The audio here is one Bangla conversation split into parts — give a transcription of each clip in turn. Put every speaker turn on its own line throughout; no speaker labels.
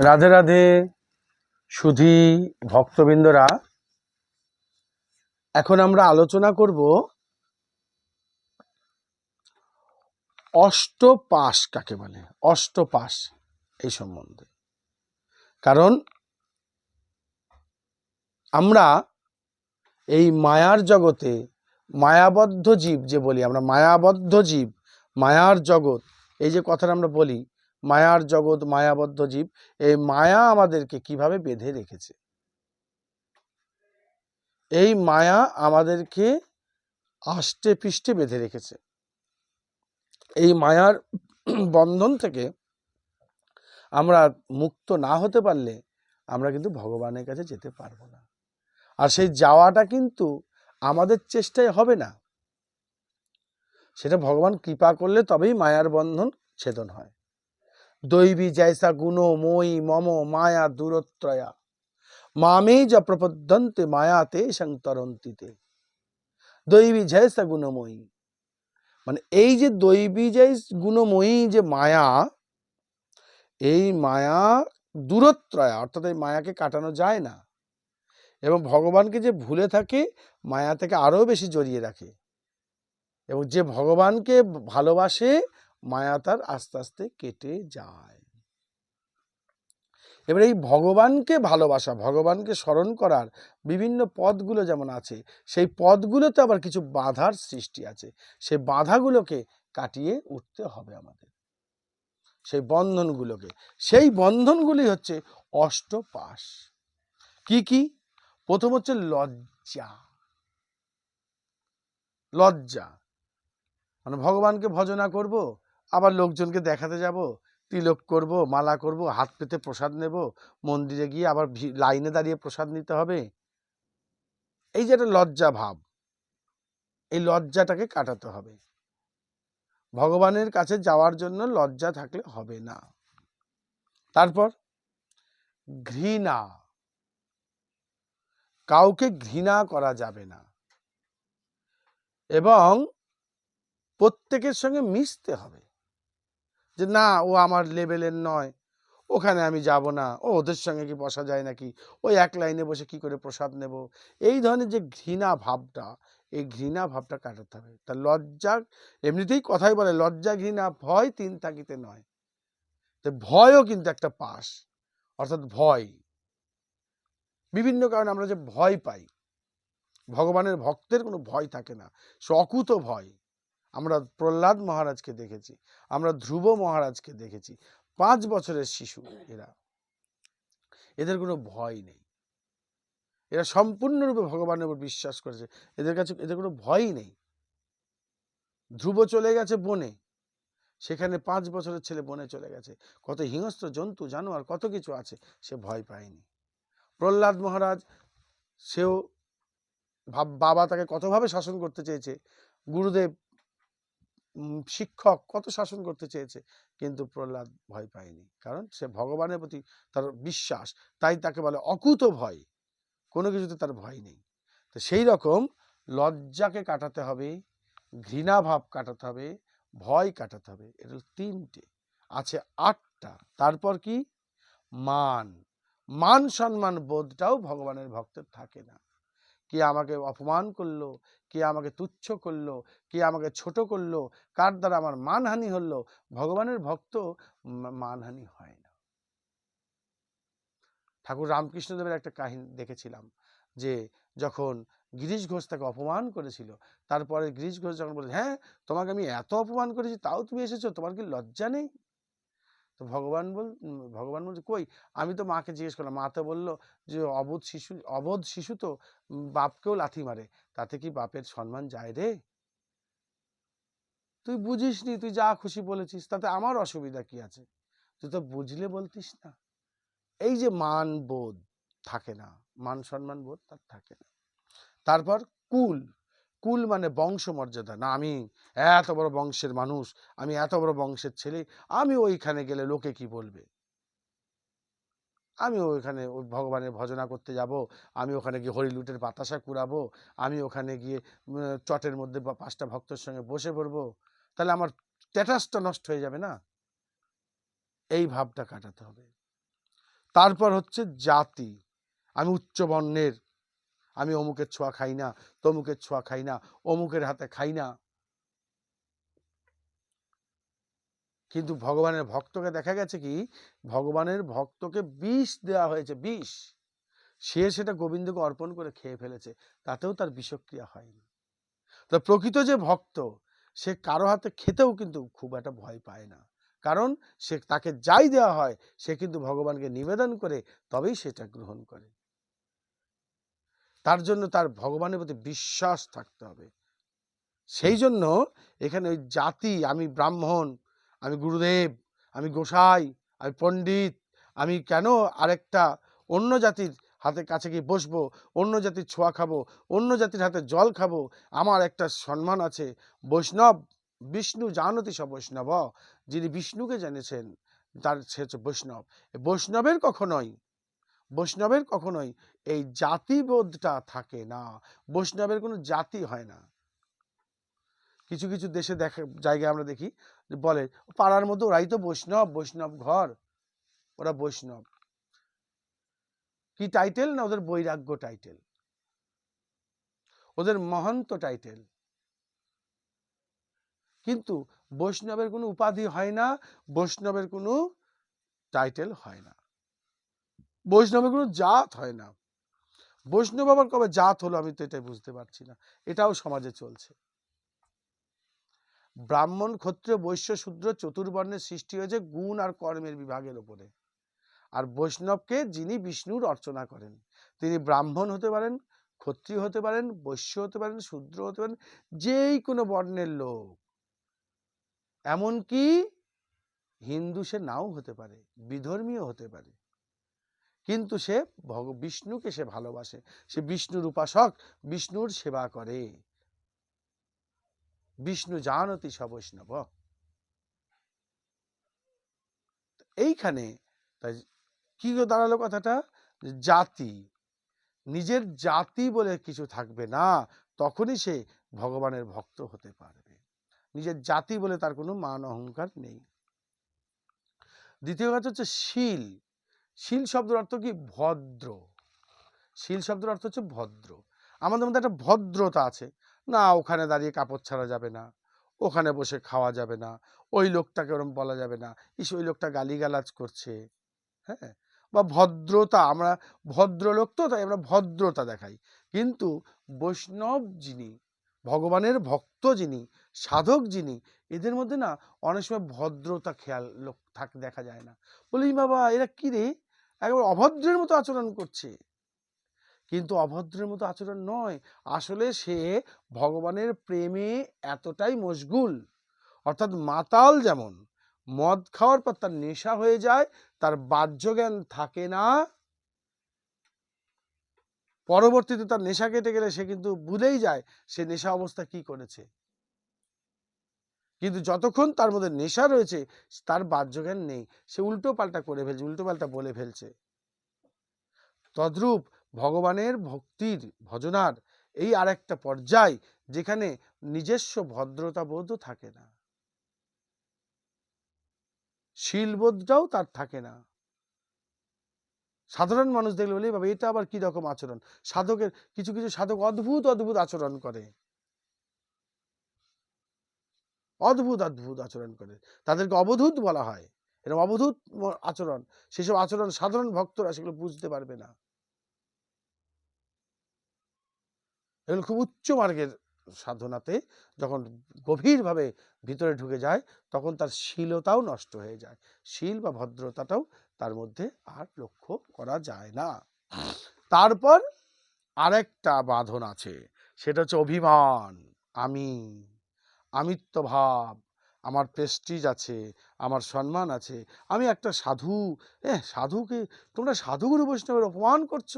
রাধে রাধে, সুধী ভক্তবৃন্দরা। এখন আমরা আলোচনা করব অষ্টপাশ কাকে বলে? অষ্টপাশ এই সম্বন্ধে। কারণ আমরা এই মায়ার জগতে মায়াবদ্ধ জীব যে বলি, আমরা মায়াবদ্ধ জীব, মায়ার জগৎ, এই যে কথাটা আমরা বলি মায়ার জগৎ, মায়াবদ্ধ জীব, এই মায়া আমাদেরকে কীভাবে বেঁধে রেখেছে? এই মায়া আমাদেরকে আষ্টে পৃষ্ঠে বেঁধে রেখেছে। এই মায়ার বন্ধন থেকে আমরা মুক্ত না হতে পারলে আমরা কিন্তু ভগবানের কাছে যেতে পারব না। আর সেই যাওয়াটা কিন্তু আমাদের চেষ্টায় হবে না। সেটা ভগবান কৃপা করলে তবেই মায়ার বন্ধন ছেদন হয়। দৈবী জয়সা গুণ মই মম মায়া দূরত্রয়া। মামে যা প্রপদ্যন্তে মায়াতে সংতরন্তিতে দৈবী জয়সা গুণময়ী মানে এই যে দৈবী জয় গুণময়ী যে মায়া, এই মায়া দূরত্রয়া, অর্থাৎ এই মায়াকে কাটানো যায় না। এবং ভগবানকে যে ভুলে থাকে, মায়া থেকে আরও বেশি জড়িয়ে রাখে। এবং যে ভগবানকে ভালোবাসে মায়া তার আস্তে আস্তে কেটে যায়। এবার এই ভগবানকে ভালোবাসা, ভগবানকে স্মরণ করার বিভিন্ন পদগুলো যেমন আছে, সেই পদগুলোতে আবার কিছু বাধার সৃষ্টি আছে। সেই বাধাগুলোকে কাটিয়ে উঠতে হবে আমাদের। সেই বন্ধনগুলোকে। সেই বন্ধনগুলি হচ্ছে অষ্টপাশ। কি কি? প্রথম হচ্ছে লজ্জা। লজ্জা। মানে ভগবানকে ভজনা করব? আবার লোকজনকে দেখাতে যাব, তিলক করব, মালা করব, হাত পেতে প্রসাদ নেব, মন্দিরে গিয়ে আবার লাইনে দাঁড়িয়ে প্রসাদ নিতে হবে। এই যে একটা লজ্জা ভাব, এই লজ্জাটাকে কাটাতে হবে। ভগবানের কাছে যাওয়ার জন্য লজ্জা থাকলে হবে না। তারপর, ঘৃণা। কাউকে ঘৃণা করা যাবে না। এবং প্রত্যেকের সঙ্গে মিশতে হবে। যে, না, ও আমার লেভেলের নয়। ওখানে আমি যাব না। ও ওদের সঙ্গে কি বসা যায় নাকি? ওই এক লাইনে বসে কি করে প্রসাদ নেব? এই ধরনের যে ঘৃণা ভাবটা, এই ঘৃণা ভাবটা কাটাতে হবে। তা লজ্জা, এমনিতেই কথাই বলে, লজ্জা, ঘৃণা, ভয় তিন থাকিতে নয়। তো ভয়ও কিন্তু একটা পাশ। অর্থাৎ ভয়। বিভিন্ন কারণে আমরা যে ভয় পাই, ভগবানের ভক্তের কোনো ভয় থাকে না। সে অকুত ভয়। আমরা প্রহ্লাদ মহারাজকে দেখেছি, আমরা ধ্রুব মহারাজকে দেখেছি, পাঁচ বছরের শিশু এরা। এদের কোনো ভয় নেই। এরা সম্পূর্ণরূপে ভগবানের উপর বিশ্বাস করেছে। এদের কাছে, এদের কোনো ভয়ই নেই। ধ্রুব চলে গেছে বনে। সেখানে পাঁচ বছরের ছেলে বনে চলে গেছে। কত হিংস্র জন্তু, জানোয়ার, কত কিছু আছে, সে ভয় পায়নি। প্রহ্লাদ মহারাজ, সেও বাবা তাকে কতভাবে শাসন করতে চেয়েছে? গুরুদেব শিক্ষক কত শাসন করতে চেয়েছে? কিন্তু প্রহ্লাদ ভয় পায়নি। কারণ সে ভগবানের প্রতি তার বিশ্বাস, তাই তাকে বলে অকুত ভয়। কোনো কিছুতে তার ভয় নেই। তো সেই রকম লজ্জাকে কাটাতে হবে, ঘৃণা ভাব কাটাতে হবে, ভয় কাটাতে হবে। এটা তিনটে। আছে আটটা। তারপর কি? মান। মান সম্মান বোধটাও ভগবানের ভক্তের থাকে না। কে আমাকে অপমান করল কে আমাকে তুচ্ছ করল, কে আমাকে ছোট করল, কার দ্বারা আমার মানহানি হলো? ভগবানের ভক্ত মানহানি হয় না। ঠাকুর রামকৃষ্ণদেবের একটা কাহিনী দেখেছিলাম যে যখন গিরিশ ঘোষ তাকে অপমান করেছিল, তারপরে গিরিশ ঘোষ যখন বলে হ্যাঁ তোমাকে আমি এত অপমান করেছি, তাও তুমি এসেছ? তোমার কি লজ্জা নেই? তো ভগবান বল ভগবান বলছে, কই? আমি তো মাকে জিজ্ঞেস করলাম, মা তো বলল যে, অবোধ শিশু অবোধ শিশু তো বাপকেও লাথি মারে, তাতে কি বাপের সম্মান যায় রে? তুই বুঝিসনি, তুই যা খুশি বলেছিস, তাতে আমার অসুবিধা কি আছে? তুই তো বুঝলে বলতিস না। এই যে মান বোধ থাকে না, মান সম্মান বোধ তার থাকে না। তারপর কুল। কুল মানে বংশ মর্যাদা না, আমি এত বড় বংশের মানুষ, আমি এত বড় বংশের ছেলে, আমি ওইখানে গেলে লোকে কি বলবে? আমি ওইখানে ওই ভগবানের ভজনা করতে যাব, আমি ওখানে গিয়ে হরিলুটের বাতাসা কুড়াবো, আমি ওখানে গিয়ে চটের মধ্যে বা পাঁচটা ভক্তের সঙ্গে বসে পড়ব, তাহলে আমার স্ট্যাটাসটা নষ্ট হয়ে যাবে না? এই ভাবটা কাটাতে হবে। তারপর হচ্ছে জাতি। আমি উচ্চ বর্ণের আমি অমুকের ছোঁয়া খাই না, তমুকের ছোঁয়া খাই না, অমুকের হাতে খাই না। কিন্তু ভগবানের ভক্তকে দেখা গেছে কি, ভগবানের ভক্তকে বিষ দেওয়া হয়েছে, বিষ। সে সেটা গোবিন্দকে অর্পণ করে খেয়ে ফেলেছে, তাতেও তার বিষক্রিয়া হয়নি। তো প্রকৃত যে ভক্ত, সে কারও হাতে খেতেও কিন্তু খুব একটা ভয় পায় না। কারণ সে তাকে যাই দেওয়া হয়, সে কিন্তু ভগবানকে নিবেদন করে, তবেই সেটা গ্রহণ করে। তার জন্য তার ভগবানের প্রতি বিশ্বাস থাকতে হবে। সেই জন্য এখানে ওই জাতি আমি ব্রাহ্মণ আমি গুরুদেব আমি গোসাই আমি পণ্ডিত আমি কেন আরেকটা অন্য জাতির হাতে কাছে গিয়ে বসবো অন্য জাতির ছোঁয়া খাব অন্য জাতির হাতে জল খাব আমার একটা সম্মান আছে। বৈষ্ণব বিষ্ণু জানতি সব বৈষ্ণব। যিনি বিষ্ণুকে জেনেছেন তার সে হচ্ছে বৈষ্ণব। বৈষ্ণবের কখনোই বৈষ্ণবের কখনোই এই জাতিবোধটা থাকে না। বৈষ্ণবের কোনো জাতি হয় না। কিছু কিছু দেশে দেখা, জায়গায় আমরা দেখি বলে, পাড়ার মধ্যে ওরাই তো বৈষ্ণব বৈষ্ণব ঘর। ওরা বৈষ্ণব। কি টাইটেল না ওদের বৈরাগ্য টাইটেল ওদের মহন্ত টাইটেল কিন্তু বৈষ্ণবের কোনো উপাধি হয় না, বৈষ্ণবের কোনো টাইটেল হয় না। বৈষ্ণবের কোনো জাত হয় না। বৈষ্ণব আবার কবে জাত হলো আমি তো এটাই বুঝতে পারছি না। এটাও সমাজে চলছে। ব্রাহ্মণ, ক্ষত্রিয়, বৈশ্য, শূদ্র, চতুর্বর্ণের সৃষ্টি হয়েছে গুণ আর কর্মের বিভাগের ওপরে আর বৈষ্ণবকে যিনি বিষ্ণুর অর্চনা করেন, তিনি ব্রাহ্মণ হতে পারেন, ক্ষত্রিয় হতে পারেন, বৈশ্য হতে পারেন, শূদ্র হতে পারেন, যেই কোনো বর্ণের লোক। এমনকি হিন্দু সে নাও হতে পারে বিধর্মীয় হতে পারে। কিন্তু সে ভগ, বিষ্ণুকে সে ভালোবাসে। সে বিষ্ণুর উপাসক, বিষ্ণুর সেবা করে। বিষ্ণু জানতি সবৈষ্ণব এইখানে তাই কি দাঁড়াল কথাটা? জাতি। নিজের জাতি বলে কিছু থাকবে না, তখনই সে ভগবানের ভক্ত হতে পারবে। নিজের জাতি বলে তার কোনো মান অহংকার নেই। দ্বিতীয় কথা হচ্ছে শীল। শীল শব্দের অর্থ কি? ভদ্র। শীল শব্দের অর্থ হচ্ছে ভদ্র। আমাদের মধ্যে একটা ভদ্রতা আছে। না, ওখানে দাঁড়িয়ে কাপড় ছাড়া যাবে না, ওখানে বসে খাওয়া যাবে না, ওই লোকটাকে ওরম বলা যাবে না, ইস, ওই লোকটা গালিগালাজ করছে। হ্যাঁ? বা ভদ্রতা, আমরা ভদ্রলোক তো, তাই আমরা ভদ্রতা দেখাই। কিন্তু বৈষ্ণব যিনি, ভগবানের ভক্ত যিনি, সাধক যিনি, এদের মধ্যে না অনেক সময় ভদ্রতা খেয়াল লোক থাক, দেখা যায় না। বলি, বাবা, এরা কী রে? একবার অভদ্রের মতো আচরণ করছে। কিন্তু অভদ্রের মতো আচরণ নয়। আসলে সে ভগবানের প্রেমে এতটাই মশগুল। অর্থাৎ মাতাল যেমন। মদ খাওয়ার পর তার নেশা হয়ে যায়, তার বাহ্য জ্ঞান থাকে না। পরবর্তীতে তার নেশা কেটে গেলে সে কিন্তু ভুলেই যায়, সে নেশা অবস্থা কি করেছে? কিন্তু যতক্ষণ তার মধ্যে নেশা রয়েছে, তার বাহ্যজ্ঞান নেই। সে উল্টো পাল্টা করে ফেলছে, উল্টো পাল্টা বলে ফেলছে। তদ্রূপ ভগবানের ভক্তির ভজনার এই আরেকটা পর্যায়, যেখানে নিজস্ব ভদ্রতা বোধও থাকে না। শীলবোধটাও তার থাকে না। সাধারণ মানুষ দেখলে বলে বাবা, এটা আবার কি রকম আচরণ? সাধকের, কিছু কিছু সাধক অদ্ভুত অদ্ভুত আচরণ করে। অদ্ভুত অদ্ভুত আচরণ করে। তাদেরকে অবধূত বলা হয়। এরকম অবধূত আচরণ, সেসব আচরণ সাধারণ ভক্তরা সেগুলো বুঝতে পারবে না। এগুলো খুব উচ্চ মার্গের সাধনাতে যখন গভীরভাবে ভিতরে ঢুকে যায়, তখন তার শীলতাও নষ্ট হয়ে যায়। শীল বা ভদ্রতাটাও তার মধ্যে আর লক্ষ্য করা যায় না। তারপর আরেকটা বাঁধন আছে, সেটা হচ্ছে অভিমান। আমি আমিত্ব ভাব, আমার প্রেস্টিজ আছে, আমার সম্মান আছে, আমি একটা সাধু। হ্যাঁ সাধুকে তোমরা সাধুগুরু বৈষ্ণবের অপমান করছ?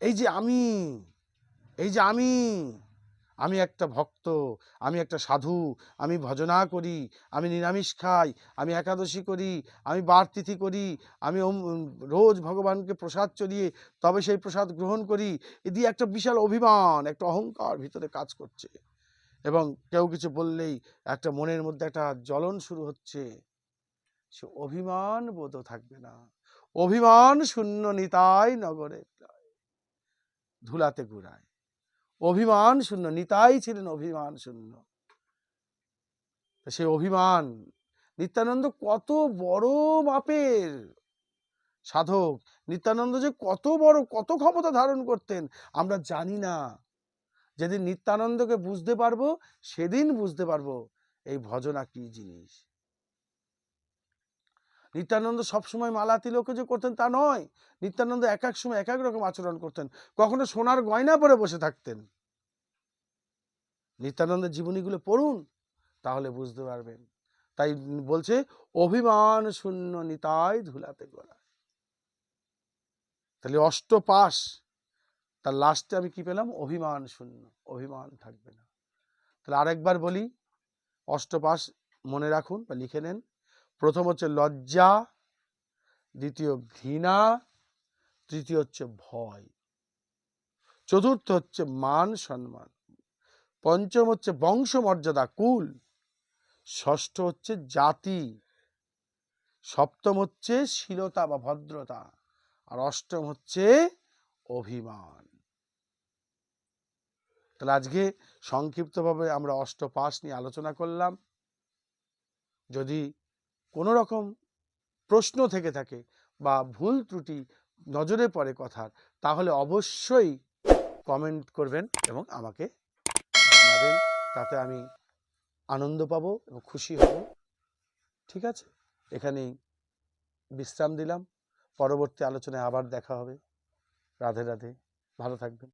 এই যে আমি, এই যে আমি আমি একটা ভক্ত, আমি একটা সাধু, আমি ভজনা করি, আমি নিরামিষ খাই, আমি একাদশী করি, আমি বার তিথি করি, আমি রোজ ভগবানকে প্রসাদ চড়িয়ে তবে সেই প্রসাদ গ্রহণ করি, এ দিয়ে একটা বিশাল অভিমান, একটা অহংকার ভিতরে কাজ করছে। এবং কেউ কিছু বললেই একটা মনের মধ্যে একটা জ্বলন শুরু হচ্ছে। সে অভিমান বোধ থাকবে না। অভিমান শূন্য নিতাই নগরে ধুলাতে ঘুরায়। অভিমান শূন্য, নিতাই ছিলেন অভিমান শূন্য। সে অভিমান, নিত্যানন্দ কত বড় মাপের সাধক। নিত্যানন্দ যে কত বড়, কত ক্ষমতা ধারণ করতেন, আমরা জানি না। যেদিন নিত্যানন্দকে বুঝতে পারব, সেদিন বুঝতে পারব এই ভজনা কি জিনিস। নিত্যানন্দ সবসময় মালা তিলক যে করতেন তা নয়। নিত্যানন্দ এক এক সময় এক এক রকম আচরণ করতেন। কখনো সোনার গয়না পরে বসে থাকতেন। নিত্যানন্দের জীবনীগুলো পড়ুন, তাহলে বুঝতে পারবেন। তাই বলছে, অভিমান শূন্য নিতাই ধুলাতে গোড়া। তাহলে অষ্টপাশ তার লাস্টে আমি কি পেলাম? অভিমান শূন্য, অভিমান থাকবে না। তাহলে আরেকবার বলি অষ্টপাশ মনে রাখুন বা লিখে নেন। প্রথম হচ্ছে লজ্জা, দ্বিতীয় ঘৃণা, তৃতীয় হচ্ছে ভয়। চতুর্থ হচ্ছে মান সম্মান। পঞ্চম হচ্ছে বংশমর্যাদা, কুল। ষষ্ঠ হচ্ছে জাতি। সপ্তম হচ্ছে শীলতা বা ভদ্রতা। আর অষ্টম হচ্ছে অভিমান। তাহলে আজকে সংক্ষিপ্তভাবে আমরা অষ্টপাশ নিয়ে আলোচনা করলাম। যদি কোনো রকম প্রশ্ন থেকে থাকে বা ভুল ত্রুটি নজরে পড়ে কথার, তাহলে অবশ্যই কমেন্ট করবেন এবং আমাকে জানাবেন। তাতে আমি আনন্দ পাবো এবং খুশি হব। ঠিক আছে? এখানেই বিশ্রাম দিলাম। পরবর্তী আলোচনায় আবার দেখা হবে। রাধে রাধে। ভালো থাকবেন।